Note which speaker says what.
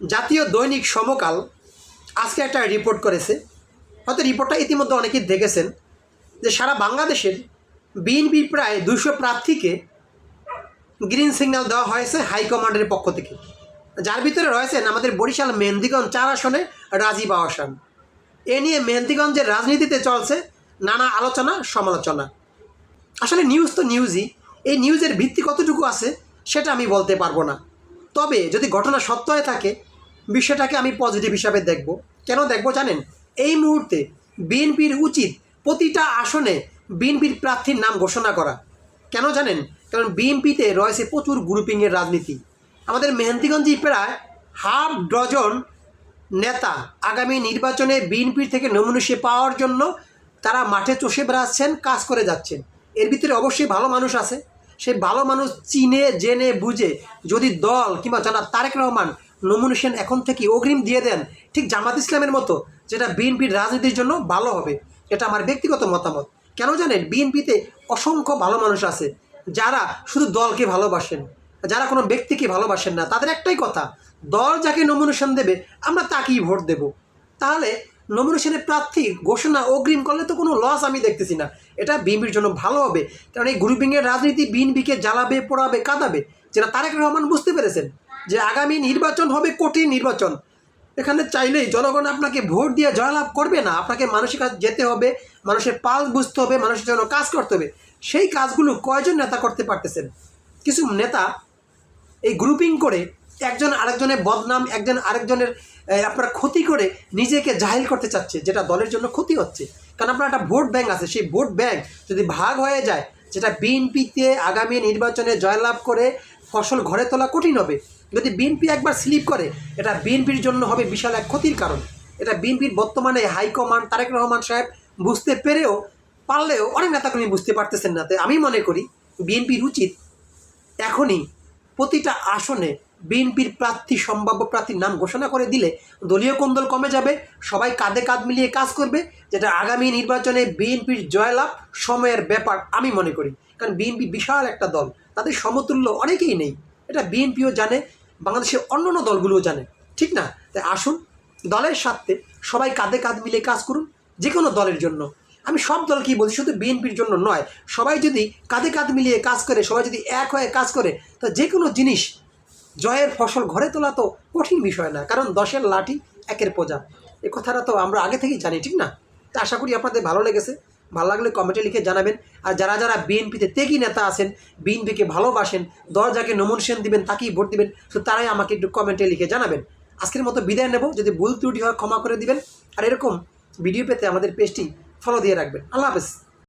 Speaker 1: জাতীয় দৈনিক সমকাল আজকে একটা রিপোর্ট করেছে। হয়তো রিপোর্টটা ইতিমধ্যে অনেকেই দেখেছেন যে সারা বাংলাদেশের বিএনপি প্রায় দুশো প্রার্থীকে গ্রিন সিগন্যাল দেওয়া হয়েছে হাইকমান্ডের পক্ষ থেকে। যার ভিতরে রয়েছেন আমাদের বরিশাল মেহেন্দিগঞ্জ চার আসনে রাজীব আহসান। এ নিয়ে মেহেন্দিগঞ্জের রাজনীতিতে চলছে নানা আলোচনা, সমালোচনা। আসলে নিউজ তো নিউজই এই নিউজের ভিত্তি কতটুকু আছে সেটা আমি বলতে পারব না। তবে যদি ঘটনা সত্য হয়ে থাকে বিষয়টাকে আমি পজিটিভ হিসাবে দেখব। কেন দেখব জানেন? এই মুহূর্তে বিএনপির উচিত প্রতিটা আসনে বিএনপির প্রার্থীর নাম ঘোষণা করা। কেন জানেন? কারণ বিএনপিতে রয়েছে প্রচুর গ্রুপিংয়ের রাজনীতি। আমাদের মেহেন্দিগঞ্জে প্রায় হাফ ডজন নেতা আগামী নির্বাচনে বিএনপির থেকে নমুনিশে পাওয়ার জন্য তারা মাঠে চষে বেড়াচ্ছেন, কাজ করে যাচ্ছেন। এর ভিতরে অবশ্যই ভালো মানুষ আছে। সেই ভালো মানুষ চিনে, জেনে, বুঝে যদি দল কিংবা জানা তারেক রহমান নমিনেশন এখন থেকে অগ্রিম দিয়ে দেন, ঠিক জামাত ইসলামের মতো, যেটা বিএনপির রাজনীতির জন্য ভালো হবে, এটা আমার ব্যক্তিগত মতামত। কেন জানেন? বিএনপিতে অসংখ্য ভালো মানুষ আছে, যারা শুধু দলকে ভালোবাসেন, যারা কোনো ব্যক্তিকে ভালোবাসেন না। তাদের একটাই কথা, দল যাকে নমিনেশন দেবে, আমরা তাকেই ভোট দেব। তাহলে নমিনেশনের প্রার্থী ঘোষণা অগ্রিম করলে তো কোনো লস আমি দেখতেছি না। এটা বিএনপির জন্য ভালো হবে। কারণ এই গ্রুপিংয়ের রাজনীতি বিএনপিকে জ্বালাবে, পোড়াবে, কাঁদাবে। যেটা তারেক রহমান বুঝতে পেরেছেন যে আগামী নির্বাচন হবে কঠিন নির্বাচন। এখানে চাইলেই জনগণ আপনাকে ভোট দিয়ে জয়লাভ করবে না। আপনাকে মানুষের কাছে যেতে হবে, মানুষের পাল বুঝতে হবে, মানুষের জন্য কাজ করতে হবে। সেই কাজগুলো কয়জন নেতা করতে পারতেছেন? কিছু নেতা এই গ্রুপিং করে একজন আরেকজনের বদনাম, একজন আরেকজনের আপনার ক্ষতি করে নিজেকে জাহিল করতে চাচ্ছে, যেটা দলের জন্য ক্ষতি হচ্ছে। কারণ আপনার একটা ভোট ব্যাংক আছে, সেই ভোট ব্যাংক যদি ভাগ হয়ে যায়, যেটা বিএনপিতে আগামী নির্বাচনে জয়লাভ করে ফসল ঘরে তোলা কঠিন হবে। যদি বিএনপি একবার স্লিপ করে, এটা বিএনপির জন্য হবে বিশাল এক ক্ষতির কারণ। এটা বিএনপির বর্তমানে হাইকমান্ড তারেক রহমান সাহেব বুঝতে পেরেও, পারলেও অনেক নেতাকর্মী বুঝতে পারতেছেন না। তাই আমি মনে করি, বিএনপির উচিত এখনই প্রতিটা আসনে বিএনপির প্রার্থী, সম্ভাব্য প্রার্থীর নাম ঘোষণা করে দিলে দলীয় কোন্দল কমে যাবে। সবাই কাঁধে কাঁধ মিলিয়ে কাজ করবে, যেটা আগামী নির্বাচনে বিএনপির জয়লাভ সময়ের ব্যাপার আমি মনে করি। কারণ বিএনপি বিশাল একটা দল, তাদের সমতুল্য অনেকেই নেই। এটা বিএনপিও জানে, বাংলাদেশের অন্য অন্য দলগুলোও জানে, ঠিক না? তাই আসুন, দলের স্বার্থে সবাই কাঁধে কাঁধ মিলিয়ে কাজ করুন যে কোনো দলের জন্য। আমি সব দলকেই বলছি, শুধু বিএনপির জন্য নয়, সবাই যদি কাঁধে কাঁধ মিলিয়ে কাজ করে, সবাই যদি এক হয়ে কাজ করে, তা যে কোনো জিনিস জয়ের ফসল ঘরে তোলা তো কঠিন বিষয় না, কারণ দশের লাঠি একের পোজা এ কথাটা তো আমরা আগে থেকেই জানি, ঠিক না? তা আশা করি আপনাদের ভালো লেগেছে। ভালো লাগলে কমেন্টে লিখে জানাবেন। আর যারা যারা বিএনপিতে তেগি নেতা আছেন বিএনপিকে ভালোবাসেন দল যাকে নমিনেশন দিবেন, তাকেই ভোট দিবেন, তো তারাই আমাকে একটু কমেন্টে লিখে জানাবেন। আজকের মতো বিদায় নেব। যদি ভুল ত্রুটি হয় ক্ষমা করে দিবেন। আর এরকম ভিডিও পেতে আমাদের পেজটি ফলো দিয়ে রাখবেন। আল্লাহ হাফেজ।